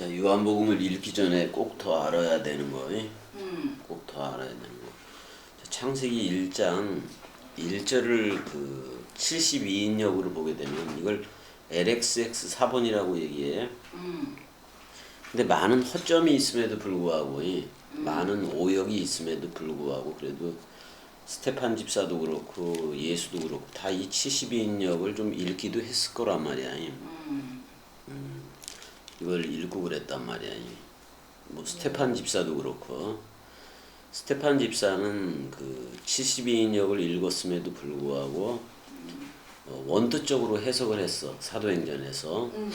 자, 요한복음을 읽기 전에 꼭 더 알아야 되는 거. 음. 꼭더 알아야 되는 거. 자, 창세기 1장 1절을 그 72인역으로 보게 되면 이걸 LXX 4번이라고 얘기해. 음. 근데 많은 허점이 있음에도 불구하고 이 많은 오역이 있음에도 불구하고 그래도 스테판 집사도 그렇고 예수도 그렇고 다 이 72인역을 좀 읽기도 했을 거란 말이야. 이. 음. 이걸 읽고 그랬단 말이야. 이. 뭐 스테판 집사도 그렇고 스테판 집사는 그 72인역을 읽었음에도 불구하고 어, 원뜻적으로 해석을 했어 사도행전에서 음.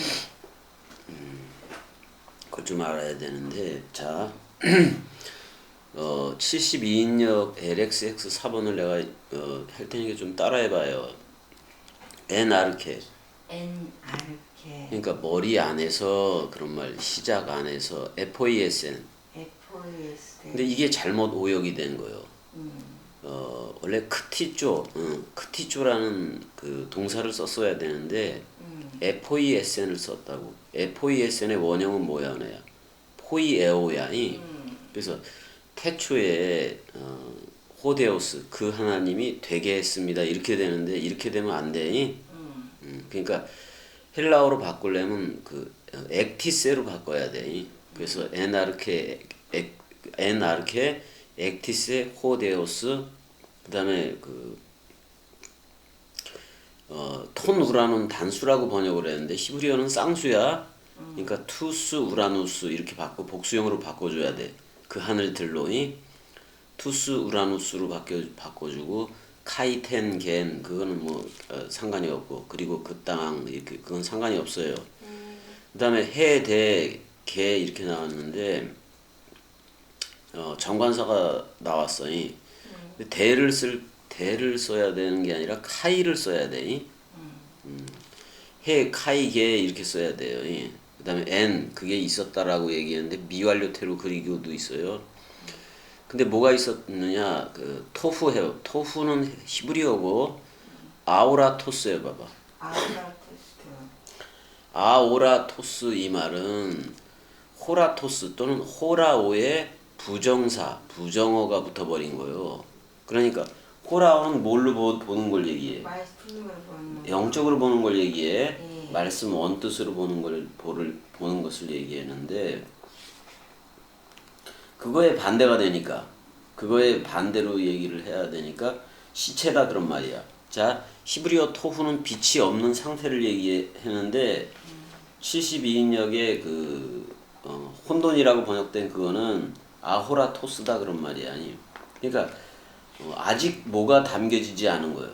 그걸 좀 알아야 되는데 자 어, 72인역 LXX 4번을 내가 어, 할 테니까 좀 따라해봐요. NRK N K 그러니까 머리 안에서 그런 말 시작 안에서 FOESN F O S 근데 이게 잘못 오역이 된 거예요. 음. 어, 원래 크티쪼, 응, 크티쪼라는 그 동사를 썼어야 되는데 음. FOESN을 썼다고. FOESN의 원형은 뭐야, 너야? 포이에오야. 이. 음. 그래서 태초에 어, 호데오스 그 하나님이 되게 했습니다. 이렇게 되는데 이렇게 되면 안 돼. 이. 음. 음, 그러니까 헬라어로 바꾸려면 그 어, 액티세로 바꿔야 돼. 이. 그래서 에나르케 액, 에나르케 액티세 호데오스 그다음에 그 어, 톤 우라는 단수라고 번역을 했는데 히브리어는 쌍수야. 그러니까 투스 우라누스 이렇게 바꿔 복수형으로 바꿔줘야 돼. 그 하늘 들로이 투스 우라누스로 바꿔 바꿔주고 카이텐 겐 그거는 뭐 어, 상관이 없고 그리고 그 땅 이렇게 그건 상관이 없어요. 그다음에 해대 개 이렇게 나왔는데 어, 정관사가 나왔어. 이. 근데 대를 쓸 대를 써야 되는 게 아니라 카이를 써야 돼. 이. 음. 해 카이 개 이렇게 써야 돼요. 이. 그다음에 n 그게 있었다라고 얘기했는데 미완료태로 그리고도 있어요. 근데 뭐가 있었느냐? 그 토후해요. 토후는 히브리어고 아오라토스예요, 봐봐. 아오라토스 이 말은 호라토스 또는 호라오의 부정사, 부정어가 붙어버린 거예요. 그러니까 호라오는 뭘로 보- 보는 걸 얘기해? 영적으로 보는 걸 얘기해. 예. 말씀 원뜻으로 보는 걸 보를 보는 것을 얘기하는데 그거에 반대가 되니까 그거에 반대로 얘기를 해야 되니까 시체다 그런 말이야. 자 히브리어 토후는 빛이 없는 상태를 얘기했는데 72인역의 그 어, 혼돈이라고 번역된 그거는 아호라토스다 그런 말이야. 아니. 그러니까 어, 아직 뭐가 담겨지지 않은 거예요.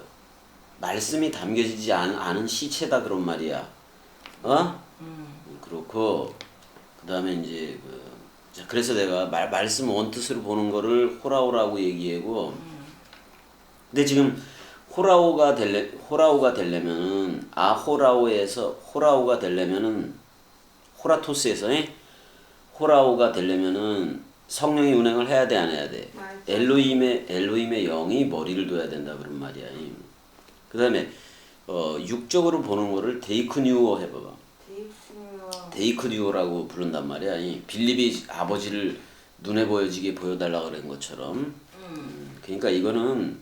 말씀이 담겨지지 않, 않은 시체다 그런 말이야. 어? 음. 그렇고 그 다음에 이제 그 자, 그래서 내가 말, 말씀 원뜻으로 보는 거를 호라오라고 얘기하고 근데 지금 호라오가 될래 호라오가 되려면은 아호라오에서 호라오가 되려면은 호라토스에서 에? 호라오가 되려면은 성령이 운행을 해야 돼 안 해야 돼. 엘로힘의 엘로힘의 영이 머리를 둬야 된다 그런 말이야 그다음에 어 육적으로 보는 거를 데이크뉴어 해봐봐 데이스요 데이크뉴어라고 부른단 말이야 이 빌립이 아버지를 눈에 보여지게 보여달라 그런 것처럼 음. 그러니까 이거는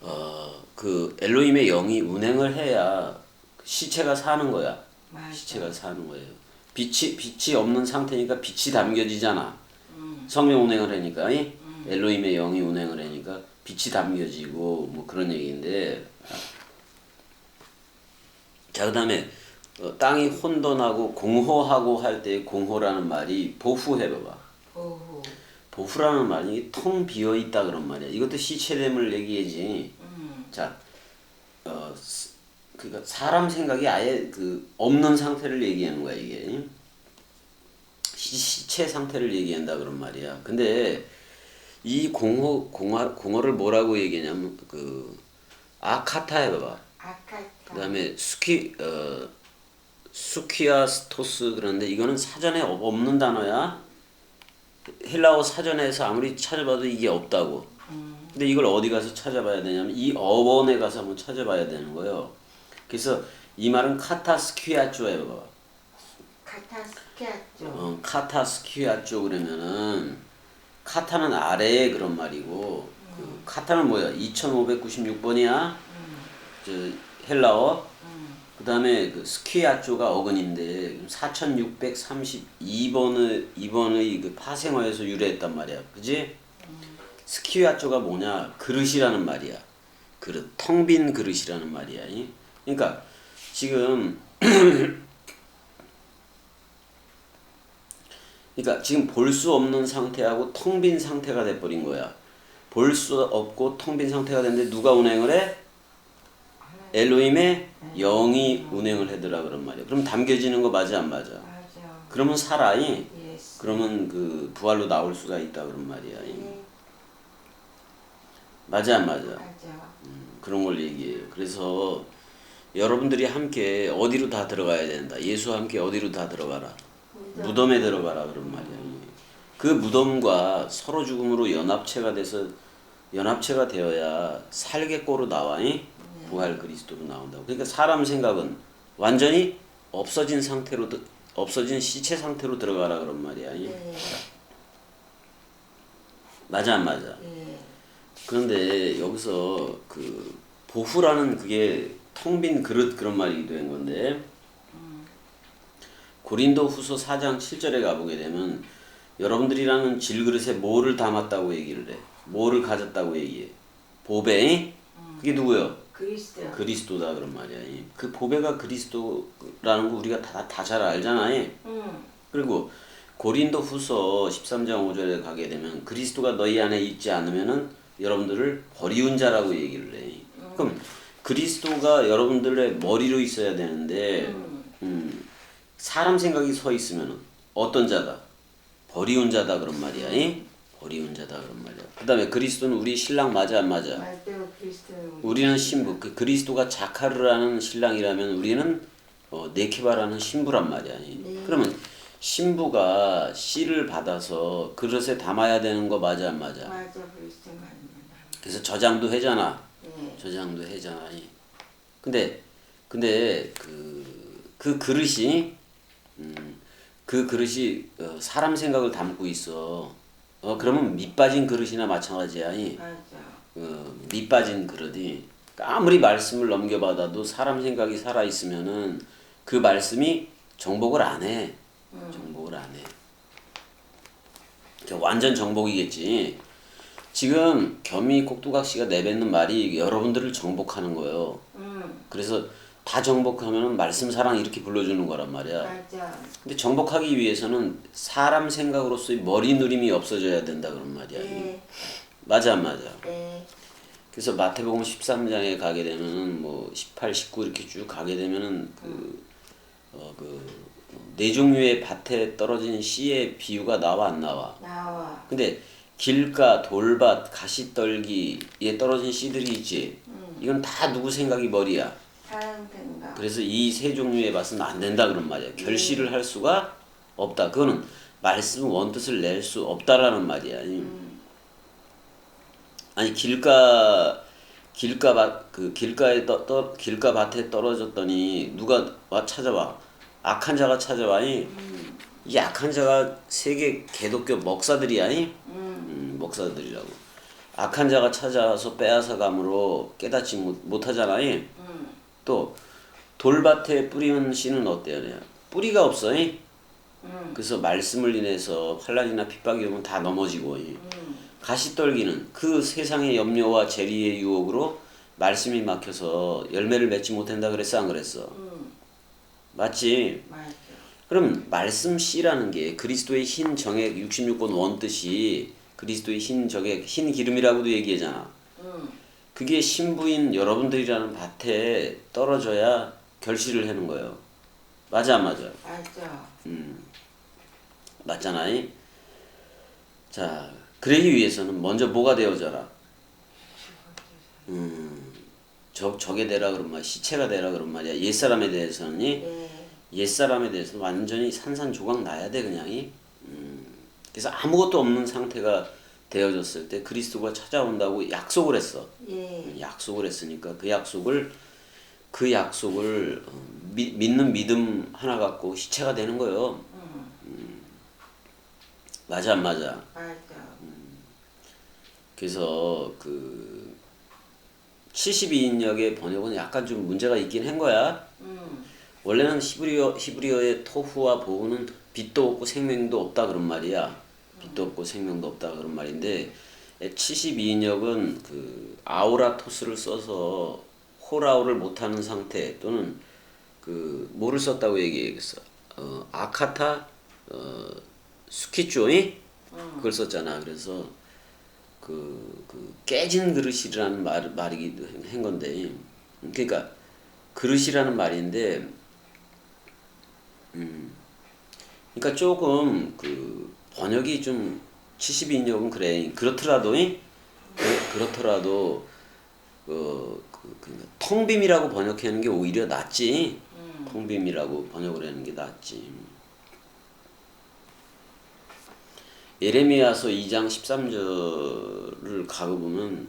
어 그 엘로힘의 영이 운행을 해야 시체가 사는 거야. 맞아. 시체가 사는 거예요. 빛이 빛이 없는 상태니까 빛이 담겨지잖아. 음. 성령 운행을 하니까 이? 엘로힘의 영이 운행을 하니까 빛이 담겨지고 뭐 그런 얘기인데 자 그다음에 어, 땅이 혼돈하고 공허하고 할 때 공허라는 말이 보후해봐봐. 오호 보후라는 말이 텅 비어 있다 그런 말이야. 이것도 시체됨을 얘기하지. 음. 자, 어, 스- 그러니까 사람 생각이 아예 그 없는 상태를 얘기하는 거야 이게. 시, 시체 상태를 얘기한다 그런 말이야. 근데 이 공허 공허 공허를 뭐라고 얘기하냐면 그 아카타 해봐봐. 아카타 그다음에 스키 어 수키아스토스 그런데 이거는 사전에 없- 없는 단어야. 헬라어 사전에서 아무리 찾아봐도 이게 없다고. 음. 근데 이걸 어디 가서 찾아봐야 되냐면 이 어원에 가서 한번 찾아봐야 되는 거예요. 그래서 이 말은 카타스키아주예요. 카타스키아죠. 어, 카타스키아죠 그러면은 카타는 아래에 그런 말이고 그 카타는 뭐야? 2596번이야. 저 헬라어. 그 다음에 그 스키아조가 어근인데 4632번의 2번의 그 파생어에서 유래했단 말이야. 그지? 스키아조가 뭐냐? 그릇이라는 말이야. 그릇, 텅 빈 그릇이라는 말이야. 이? 그러니까 지금 그러니까 지금 볼 수 없는 상태하고 텅 빈 상태가 돼버린 거야. 볼 수 없고 텅 빈 상태가 됐는데 누가 운행을 해? 엘로힘의 영이 운행을 하더라 그런 말이야. 그럼 담겨지는 거 맞아 안 맞아? 맞아. 그러면 살아이. 그러면 그 부활로 나올 수가 있다 그런 말이야. 예, 맞아 안 맞아? 맞아. 그런 걸 얘기해요. 그래서 여러분들이 함께 어디로 다 들어가야 된다. 예수와 함께 어디로 다 들어가라. 무덤 에 들어가라 그런 말이야. 그 무덤과 서로 죽음으로 연합체가 돼서 연합체가 되어야 살겠고로 나와. 이? 부활 그리스도로 나온다고. 그러니까 사람 생각은 완전히 없어진 상태로 드- 없어진 시체 상태로 들어가라 그런 말이야. 이? 예, 맞아 안 맞아? 예. 그런데 여기서 그 보후라는 그게 텅 빈 그릇 그런 말이기도 한 건데 고린도 후서 4장 7절에 가보게 되면 여러분들이라는 질그릇에 뭐를 담았다고 얘기를 해 뭐를 가졌다고 얘기해 보배 그게 누구요? 그리스도. 그리스도다 그런 말이야 이. 그 보배가 그리스도라는 거 우리가 다 다 잘 알잖아 이. 응. 그리고 고린도 후서 13장 5절에 가게 되면 그리스도가 너희 안에 있지 않으면은 여러분들을 버리운 자라고 얘기를 해. 그럼 그리스도가 여러분들의 머리로 있어야 되는데 음, 사람 생각이 서 있으면은 어떤 자다? 버리운 자다 그런 말이야. 이? 버리운 자다 그런 말이야. 그다음에 그리스도는 우리 신랑 맞아 안 맞아? 그리스도. 우리는 신부. 그 그리스도가 자카르라는 신랑이라면 우리는 어, 네케바라는 신부란 말이야. 네. 그러면 신부가 씨를 받아서 그릇에 담아야 되는 거 맞아 안 맞아? 맞아. 그래서 저장도 해잖아. 예. 저장도 해잖아. 근데 근데 그, 그 그릇이 음, 그 그릇이 어, 사람 생각을 담고 있어. 어 그러면 밑 빠진 그릇이나 마찬가지야. 이. 맞아. 어, 밑 빠진 그릇이 아무리 말씀을 넘겨받아도 사람 생각이 살아 있으면은 그 말씀이 정복을 안 해. 정복을 안 해. 완전 정복이겠지. 지금 겸이 꼭두각 씨가 내뱉는 말이 여러분들을 정복하는 거예요. 응. 그래서 다 정복하면은 말씀 사랑 이렇게 불러주는 거란 말이야. 맞아. 근데 정복하기 위해서는 사람 생각으로서의 머리 누림이 없어져야 된다 그런 말이야. 예. 맞아 안 맞아? 예. 그래서 마태복음 13장에 가게 되면은 뭐 18, 19 이렇게 쭉 가게 되면은 그 어 그 네 종류의 밭에 떨어진 씨의 비유가 나와 안 나와. 나와. 근데 길가, 돌밭, 가시떨기에 떨어진 씨들이 있지. 이건 다 누구 생각이 머리야. 사람 생각. 그래서 이 세 종류의 밭은 안 된다 그런 말이야. 결실을 할 수가 없다. 그거는 말씀 원뜻을 낼 수 없다라는 말이야. 아니 길가 길가 밭그 길가에 떠, 떠 길가 밭에 떨어졌더니 누가 와 찾아와? 악한 자가 찾아와니? 이 악한 자가 세계 개독교 목사들이야니? 음, 목사들이라고. 악한 자가 찾아와서 빼앗아 감으로 깨닫지 못, 못하잖아니? 또 돌밭에 뿌리는 씨는 어때요? 뿌리가 없어 이? 그래서 말씀을 인해서 환란이나 핍박이 오면 다 넘어지고 이. 가시떨기는 그 세상의 염려와 재리의 유혹으로 말씀이 막혀서 열매를 맺지 못한다 그랬어 안 그랬어? 맞지? 맞아. 그럼 말씀 씨라는 게 그리스도의 흰 정액 66권 원뜻이 그리스도의 흰 정액 흰 기름이라고도 얘기하잖아. 응. 그게 신부인 여러분들이라는 밭에 떨어져야 결실을 하는 거예요. 맞아 안 맞아? 맞아. 맞잖아요. 자, 그러기 위해서는 먼저 뭐가 되어져라? 음, 적 적에 되라 그런 말, 시체가 되라 그런 말이야. 옛 사람에 대해서는 예. 옛 사람에 대해서는 완전히 산산조각 나야 돼 그냥이. 음, 그래서 아무것도 없는 상태가 되어졌을 때 그리스도가 찾아온다고 약속을 했어. 예. 약속을 했으니까 그 약속을 그 약속을 어, 미- 믿는 믿음 하나 갖고 시체가 되는 거예요. 음. 맞아 안 맞아? 맞아. 그래서 그 72인역의 번역은 약간 좀 문제가 있긴 한 거야. 음. 원래는 히브리어 히브리어의 토후와 보우는 빛도 없고 생명도 없다 그런 말이야. 빛도 없고 생명도 없다 그런 말인데 72인역은 그 아우라토스를 써서 호라우를 못하는 상태 또는 그 뭐를 썼다고 얘기했어. 어 아카타 어 스키쪼이 그걸 썼잖아. 그래서 그, 그 깨진 그릇이라는 말 말이기도 한 건데 그러니까 그릇이라는 말인데 음 그러니까 조금 그 번역이 좀 72인역은 그래. 그렇더라도 이? 그- 그렇더라도 그, 그, 그 텅빔이라고 번역하는 게 오히려 낫지. 텅빔이라고 번역을 하는 게 낫지 예레미야서 2장 13절을 가고 보면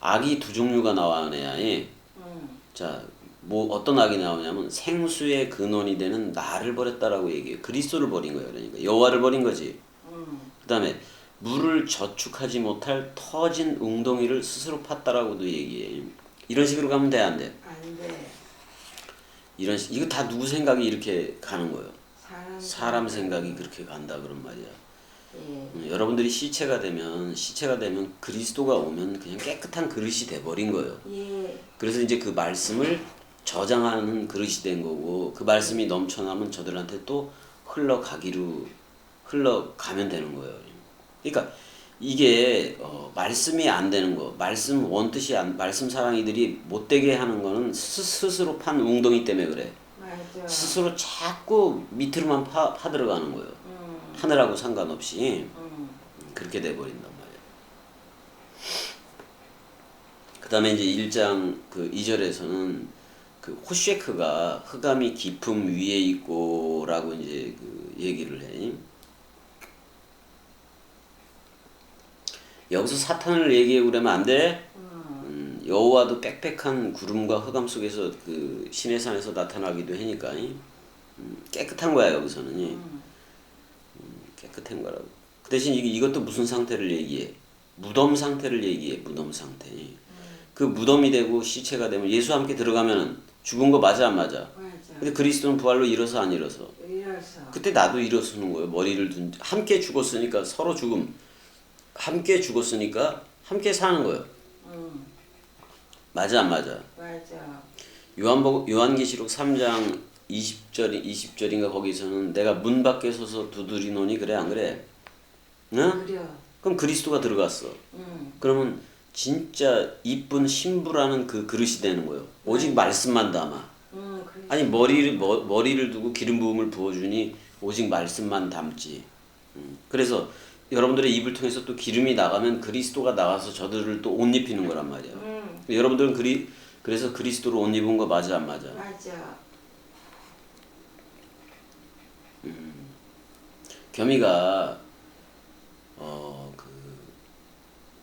악이 두 종류가 나와내야 해. 음. 자, 뭐 어떤 악이 나오냐면 생수의 근원이 되는 나를 버렸다라고 얘기해요. 그리스도를 버린 거예요. 그러니까 여호와를 버린 거지. 음. 그다음에 물을 저축하지 못할 터진 웅덩이를 스스로 팠다라고도 얘기해. 이런 식으로 가면 돼, 안 돼? 안 돼. 이런 식, 이거 다 누구 생각이 이렇게 가는 거예요. 사람. 사람 생각이 그렇게 간다 그런 말이야. 예. 음, 여러분들이 시체가 되면 시체가 되면 그리스도가 오면 그냥 깨끗한 그릇이 돼 버린 거예요. 예. 그래서 이제 그 말씀을 저장하는 그릇이 된 거고 그 말씀이 넘쳐나면 저들한테 또 흘러가기로 흘러가면 되는 거예요. 그러니까 이게 어, 말씀이 안 되는 거, 말씀 원뜻이 안, 말씀 사랑이들이 못 되게 하는 거는 스, 스스로 판 웅덩이 때문에 그래. 맞아. 스스로 자꾸 밑으로만 파, 파 들어가는 거예요. 음. 하늘하고 상관없이 음. 그렇게 돼 버린단 말이에요. 그다음에 이제 1장 그 2절에서는 그 호쉐크가 흑암이 깊음 위에 있고 라고 이제 그 얘기를 해. 여기서 사탄을 얘기해 그러면 안 돼. 음, 여호와도 빽빽한 구름과 흑암 속에서 그 신의 산에서 나타나기도 하니까 음, 깨끗한 거야 여기서는. 음, 깨끗한 거라고. 그 대신 이게 이것도 무슨 상태를 얘기해? 무덤 상태를 얘기해. 무덤 상태. 그 무덤이 되고 시체가 되면 예수와 함께 들어가면은 죽은 거 맞아 안 맞아? 맞아. 근데 그리스도는 부활로 일어서 안 일어서? 일어서. 그때 나도 일어서는 거예요. 머리를 둔 함께 죽었으니까 서로 죽음. 함께 죽었으니까 함께 사는 거예요. 음. 맞아 안 맞아? 맞아. 요한복 요한계시록 3장 20절 20절인가 거기서는 내가 문 밖에 서서 두드리노니 그래 안 그래? 응? 그려. 그럼 그리스도가 들어갔어. 음. 그러면 진짜 이쁜 신부라는 그 그릇이 되는 거예요. 오직 말씀만 담아. 음. 아니 머리를 머, 머리를 두고 기름 부음을 부어주니 오직 말씀만 담지. 음. 그래서 여러분들의 입을 통해서 또 기름이 나가면 그리스도가 나가서 저들을 또 옷 입히는 거란 말이야. 음. 여러분들은 그리 그래서 그리스도로 옷 입은 거 맞아 안 맞아? 맞아. 겸이가 어 그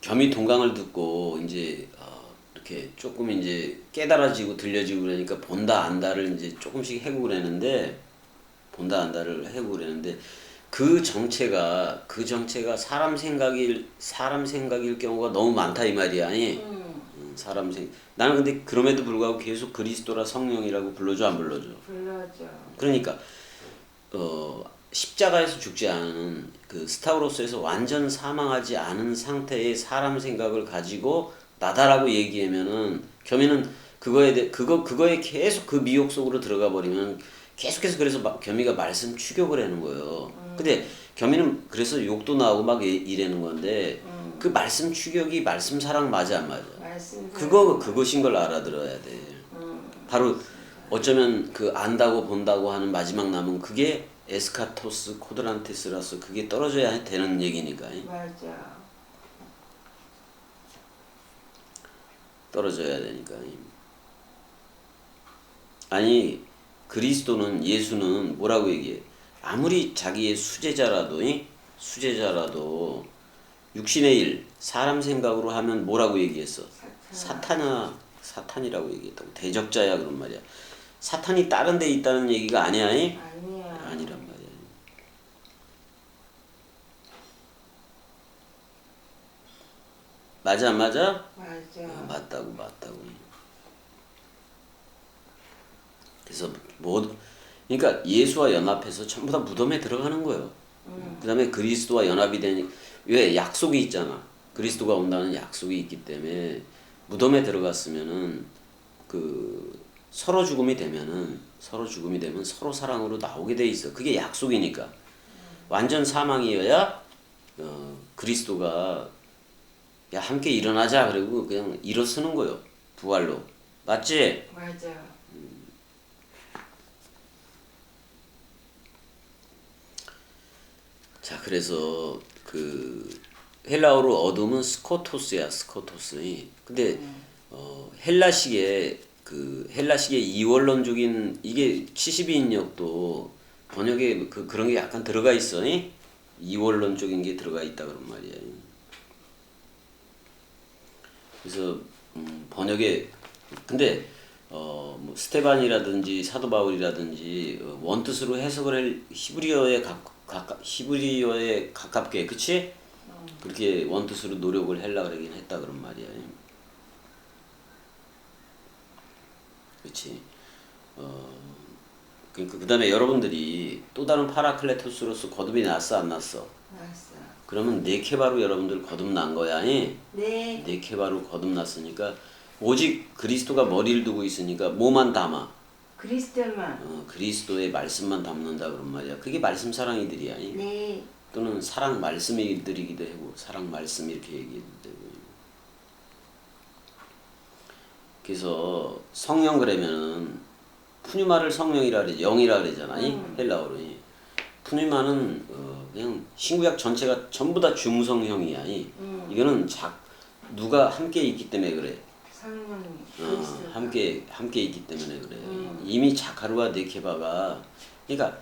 겸이 동강을 듣고 이제 어 이렇게 조금 이제 깨달아지고 들려지고 그러니까 본다 안다를 이제 조금씩 해고 그랬는데 본다 안다를 해고 그랬는데 그 정체가 그 정체가 사람 생각일 사람 생각일 경우가 너무 많다 이 말이야. 아니? 음. 음, 사람 생 나는 근데 그럼에도 불구하고 계속 그리스도라 성령이라고 불러줘 안 불러줘? 불러줘. 그러니까 어 십자가에서 죽지 않은 그 스타우로스에서 완전 사망하지 않은 상태의 사람 생각을 가지고 나다라고 얘기하면은 겸이는 그거에 대 그거 그거에 계속 그 미혹 속으로 들어가 버리면 계속해서 그래서 막 겸이가 말씀 추격을 하는 거예요. 근데 겸이는 그래서 욕도 나오고 막 이- 이래는 건데 그 말씀 추격이 말씀 사랑 맞아 안 맞아? 그거 그것인 걸 알아들어야 돼. 음. 바로 어쩌면 그 안다고 본다고 하는 마지막 남은 그게 에스카토스 코드란테스라서 그게 떨어져야 되는 얘기니까 맞아. 떨어져야 되니까 아니 그리스도는 예수는 뭐라고 얘기해 아무리 자기의 수제자라도 이? 수제자라도 육신의 일 사람 생각으로 하면 뭐라고 얘기했어 사탄. 사탄아 사탄이라고 얘기했다고 대적자야 그런 말이야. 사탄이 다른 데 있다는 얘기가 아니야. 이? 아니야. 아니란 말이야. 맞아 안 맞아? 맞아. 어, 맞다고 맞다고. 그래서 뭐 그러니까 예수와 연합해서 전부 다 무덤에 들어가는 거예요. 그다음에 그리스도와 연합이 되니 왜 약속이 있잖아. 그리스도가 온다는 약속이 있기 때문에 무덤에 들어갔으면은 그 서로 죽음이 되면은 서로 죽음이 되면 서로 사랑으로 나오게 돼 있어. 그게 약속이니까. 완전 사망이어야 어, 그리스도가 야 함께 일어나자 그리고 그냥 일어서는 거요. 부활로. 맞지? 맞아. 자, 그래서 그 헬라어로 어둠은 스코토스야, 스코토스. 근데 어, 헬라식의 그 헬라식의 이원론적인 이게 72인역도 번역에 그 그런 게 약간 들어가 있어. 이? 이원론적인 게 들어가 있다 그런 말이야. 그래서 음, 번역에 근데 어 뭐 스테반이라든지 사도 바울이라든지 어, 원뜻으로 해석을 할 히브리어에 가, 가까, 히브리어에 가깝게 그치? 그렇게 원뜻으로 노력을 하려 그러긴 했다 그런 말이야. 그치? 어 그러니까 그 다음에 여러분들이 또 다른 파라클레토스로서 거듭이 났어 안 났어? 났어. 그러면 네케바로 여러분들 거듭난 거야. 아니? 네. 네케바로 거듭났으니까 오직 그리스도가 머리를 두고 있으니까 뭐만 담아? 그리스도만. 어, 그리스도의 말씀만 담는다 그런 말이야. 그게 말씀 사랑이들이야. 아니? 네. 또는 사랑 말씀이들이기도 하고 사랑 말씀 이렇게 얘기해도 되고. 그래서 성령 그러면은 푸뉴마를 성령이라 그래 영이라 그러잖아. 이 헬라어로. 이. 푸뉴마는 어, 그냥 신구약 전체가 전부 다 중성형이야. 이. 이거는 작 누가 함께 있기 때문에 그래. 성령이 어. 함께 함께 있기 때문에 그래. 음. 이미 자카루와 네케바가 그러니까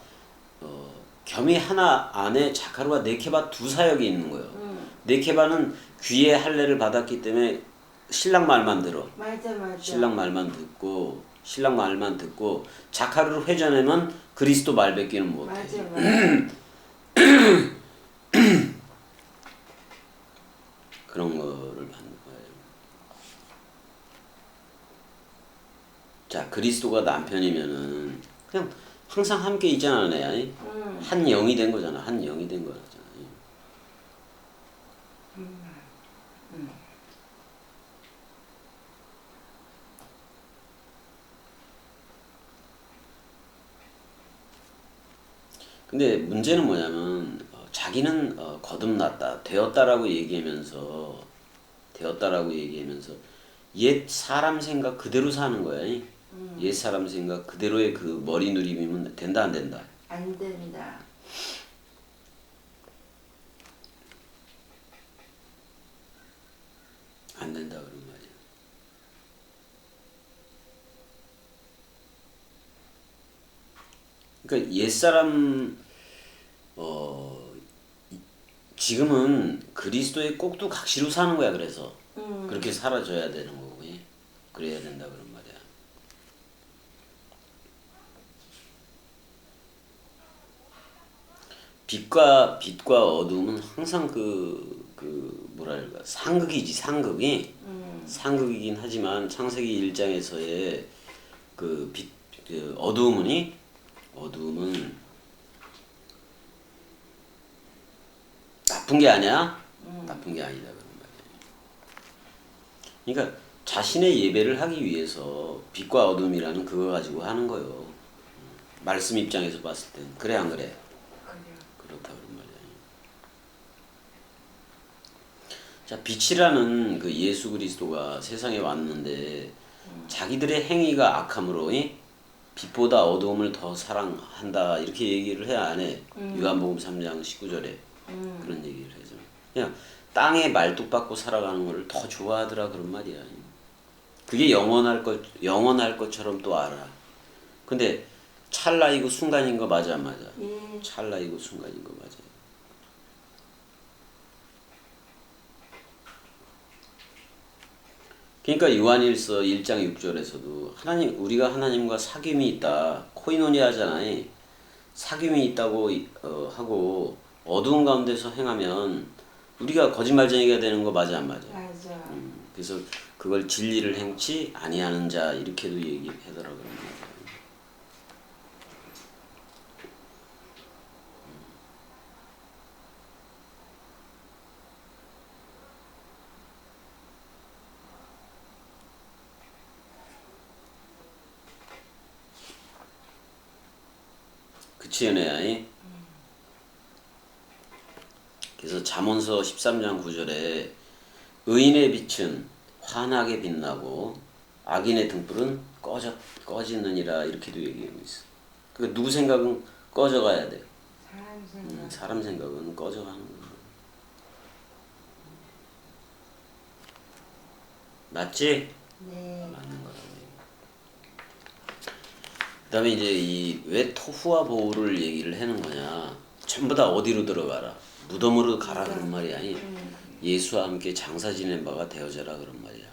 어, 겸이 하나 안에 자카루와 네케바 두 사역이 있는 거예요. 응. 네케바는 귀의 할례를 받았기 때문에 신랑 말만 들어. 맞아 맞아. 신랑 말만 듣고 신랑 말만 듣고 자카루를 회전하면 그리스도 말밖에는 못해. 맞아 맞아. 그런 거를 받는 거예요. 자, 그리스도가 남편이면은 그냥 항상 함께 있잖아, 내 아니? 응. 한 영이 된 거잖아. 한 영이 된 거잖아. 근데 문제는 뭐냐면 어, 자기는 어, 거듭났다, 되었다라고 얘기하면서 되었다라고 얘기하면서 옛 사람 생각 그대로 사는 거야. 이? 옛 사람 생각 그대로의 그 머리 누림이면 된다 안 된다. 안 된다. 안 된다 그런 말이야. 그러니까 옛 사람 어 이- 지금은 그리스도의 꼭두 각시로 사는 거야. 그래서 응. 그렇게 살아줘야 되는 거고, 예? 그래야 된다 그런 말이야. 빛과 빛과 어둠은 항상 그, 그 뭐랄까 상극이지 상극이 응. 상극이긴 하지만 창세기 1장에서의 그 빛, 그 어두움은이 어두움은 나쁜 게 아니야. 나쁜 게 아니다 그런 말이에요. 그러니까 자신의 예배를 하기 위해서 빛과 어둠이라는 그거 가지고 하는 거요. 말씀 입장에서 봤을 땐 그래 안 그래? 그래. 그렇다 그런 말이야. 자 빛이라는 그 예수 그리스도가 세상에 왔는데 자기들의 행위가 악함으로 이? 빛보다 어두움을 더 사랑한다 이렇게 얘기를 해안 해? 요한복음 3장 19절에 응. 그런 얘기를 해서 그냥 땅에 말뚝박고 살아가는 거를 더 좋아하더라 그런 말이야. 그게 영원할 것 영원할 것처럼 또 알아. 근데 찰나이고 순간인 거 맞아 안 맞아? 예. 찰나이고 순간인 거 맞아. 그러니까 요한일서 1장 6절에서도 하나님 우리가 하나님과 사귐이 있다 코이노니 하잖아요. 사귐이 있다고 어, 하고 어두운 가운데서 행하면 우리가 거짓말쟁이가 되는 거 맞아 안 맞아? 맞아. 음, 그래서 그걸 진리를 행치 아니하는 자 이렇게도 얘기하더라고요. 그치 연애야. 이? 그래서 잠언서 13장 9절에 의인의 빛은 환하게 빛나고 악인의 등불은 꺼져 꺼지느니라 이렇게도 얘기하고 있어. 그 누구 생각은 꺼져가야 돼. 사람 생각. 음, 사람 생각은 꺼져가는 거야. 맞지? 네. 맞는 거라고. 그다음에 이제 이 왜 토후와 보호를 얘기를 하는 거냐? 전부 다 어디로 들어가라? 무덤으로 가라 그런 말이 아니. 음. 예수와 함께 장사 지낸 바가 되어져라 그런 말이야.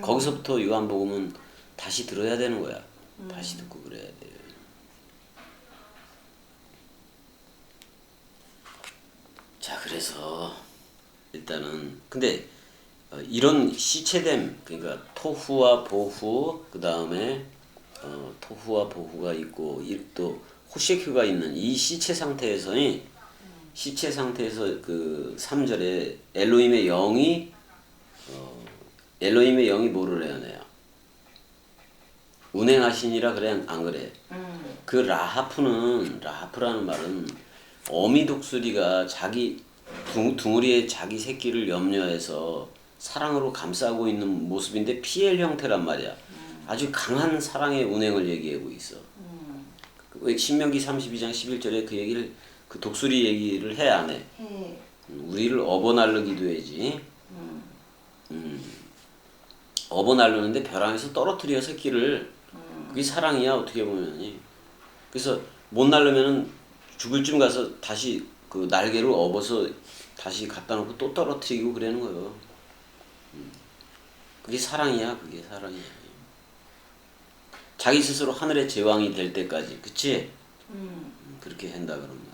거기서부터 요한복음은 다시 들어야 되는 거야. 다시 듣고 그래야 돼요. 자 그래서 일단은 근데 어, 이런 시체됨 그러니까 토후와 보후 그 다음에 어, 토후와 보후가 있고 이- 또 호셰큐가 있는 이 시체 상태에서의 시체 상태에서 그 3절에 엘로힘의 영이 어, 엘로힘의 영이 뭐를 해야 돼요? 운행하시니라 그래 안 그래? 음. 그 라하프는 라하프라는 말은 어미 독수리가 자기 둥, 둥우리에 자기 새끼를 염려해서 사랑으로 감싸고 있는 모습인데 피엘 형태란 말이야. 아주 강한 사랑의 운행을 얘기하고 있어. 음. 그 신명기 32장 11절에 그 얘기를 그 독수리 얘기를 해 안 해? 해. 음, 우리를 업어날르기도 해지. 음. 음. 업어날르는데 벼랑에서 떨어뜨려 새끼를 그게 사랑이야 어떻게 보면이. 그래서 못 날르면은 죽을 쯤 가서 다시 그 날개를 업어서 다시 갖다 놓고 또 떨어뜨리고 그러는 거예요. 음. 그게 사랑이야 그게 사랑이야. 자기 스스로 하늘의 제왕이 될 때까지 그치? 음. 음, 그렇게 한다 그런 말이야.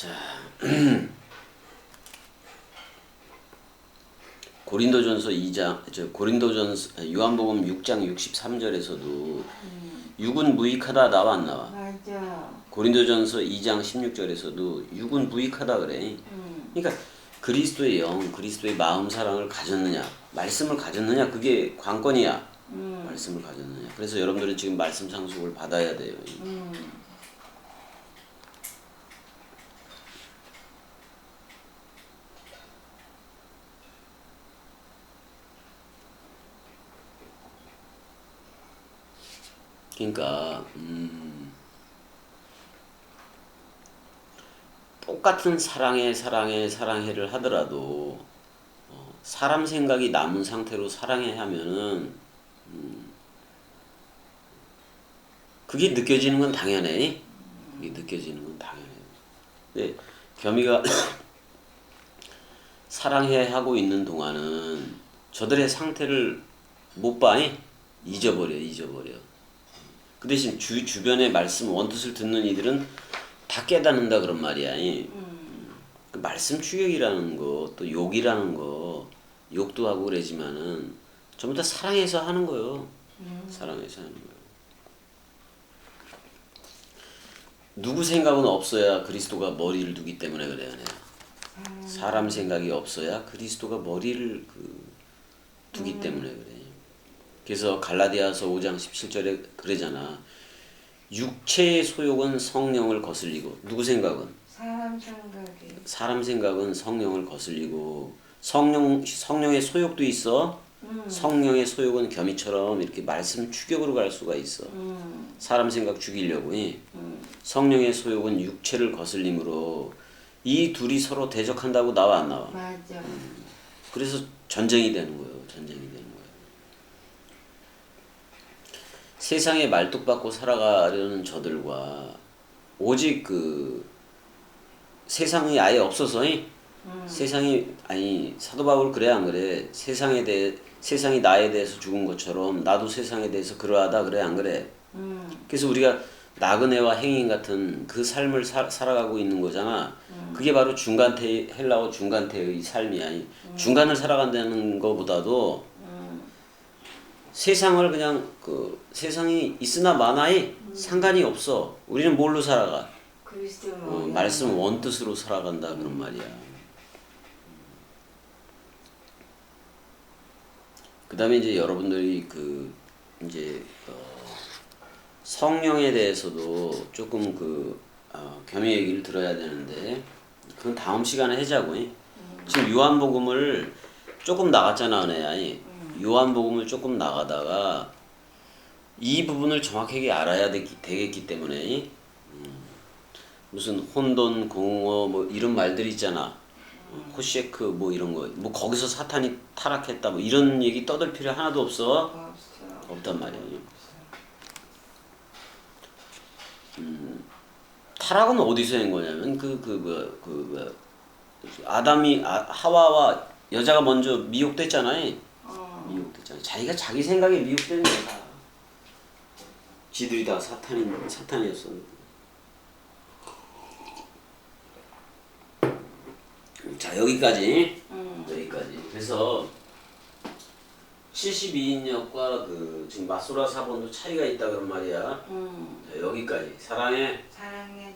자, 고린도전서 2장, 저 고린도전서 요한복음 6장 63절에서도 육은 무익하다 나와 안 나와. 맞아. 고린도전서 2장 16절에서도 육은 무익하다 그래. 음. 그러니까 그리스도의 영, 그리스도의 마음 사랑을 가졌느냐, 말씀을 가졌느냐 그게 관건이야. 음. 말씀을 가졌느냐. 그래서 여러분들은 지금 말씀 상속을 받아야 돼요. 음. 그러니까 음, 똑같은 사랑해 사랑해 사랑해를 하더라도 어, 사람 생각이 남은 상태로 사랑해 하면은 음, 그게 느껴지는 건 당연해. 그게 느껴지는 건 당연해. 근데 겸이가 사랑해 하고 있는 동안은 저들의 상태를 못 봐. 잉? 잊어버려, 잊어버려. 그 대신 주, 주변의 말씀 원뜻을 듣는 이들은 다 깨닫는다 그런 말이야. 잉? 그 말씀 추격이라는 거, 또 욕이라는 거, 욕도 하고 그러지만은 전부 다 사랑해서 하는 거요. 사랑해서 하는 거요. 누구 생각은 없어야 그리스도가 머리를 두기 때문에 그래요. 내가. 사람 생각이 없어야 그리스도가 머리를 그 두기 때문에 그래. 그래서 갈라디아서 5장 17절에 그러잖아. 육체의 소욕은 성령을 거슬리고 누구 생각은 사람 생각이. 사람 생각은 성령을 거슬리고 성령 성령의 소욕도 있어. 성령의 소욕은 겸이처럼 이렇게 말씀 추격으로 갈 수가 있어. 음. 사람 생각 죽이려고. 이. 음. 성령의 소욕은 육체를 거슬림으로 이 둘이 서로 대적한다고 나와 안 나와. 맞아. 그래서 전쟁이 되는 거예요. 전쟁이 되는 거예요. 세상에 말뚝박고 살아가려는 저들과 오직 그 세상이 아예 없어서 이 음. 세상이 아니 사도 바울 그래 안 그래? 세상에 대해 세상이 나에 대해서 죽은 것처럼 나도 세상에 대해서 그러하다 그래 안 그래? 음. 그래서 우리가 나그네와 행인 같은 그 삶을 사, 살아가고 있는 거잖아. 그게 바로 중간태 헬라어 중간태의 삶이야. 이 중간을 살아간다는 것보다도 세상을 그냥 그 세상이 있으나 마나이 상관이 없어. 우리는 뭘로 살아가? 어, 말씀 원뜻으로 살아간다 그런 말이야. 그다음에 이제 여러분들이 그 이제 어, 성령에 대해서도 조금 그 어, 겸히 얘기를 들어야 되는데 그건 다음 시간에 하자고. 이. 지금 요한복음을 조금 나갔잖아, 은혜야. 이. 요한복음을 조금 나가다가 이 부분을 정확하게 알아야 되기, 되겠기 때문에 이. 무슨 혼돈, 공허 뭐 이런 말들이 있잖아. 어, 호셰크 뭐 이런 거. 뭐 거기서 사탄이 타락했다 뭐 이런 얘기 떠들 필요 하나도 없어. 없어. 없단 말이야. 음, 타락은 어디서 한 거냐면 그그그그 아담이 아, 하와와 여자가 먼저 미혹됐잖아요. 어. 미혹됐잖아. 자기가 자기 생각에 미혹되는 거야. 지들이 다 사탄인 사탄이었어. 자 여기까지 음. 여기까지. 그래서 72인역과 그 지금 마소라 사본도 차이가 있다 그런 말이야. 음. 자, 여기까지 사랑해. 사랑의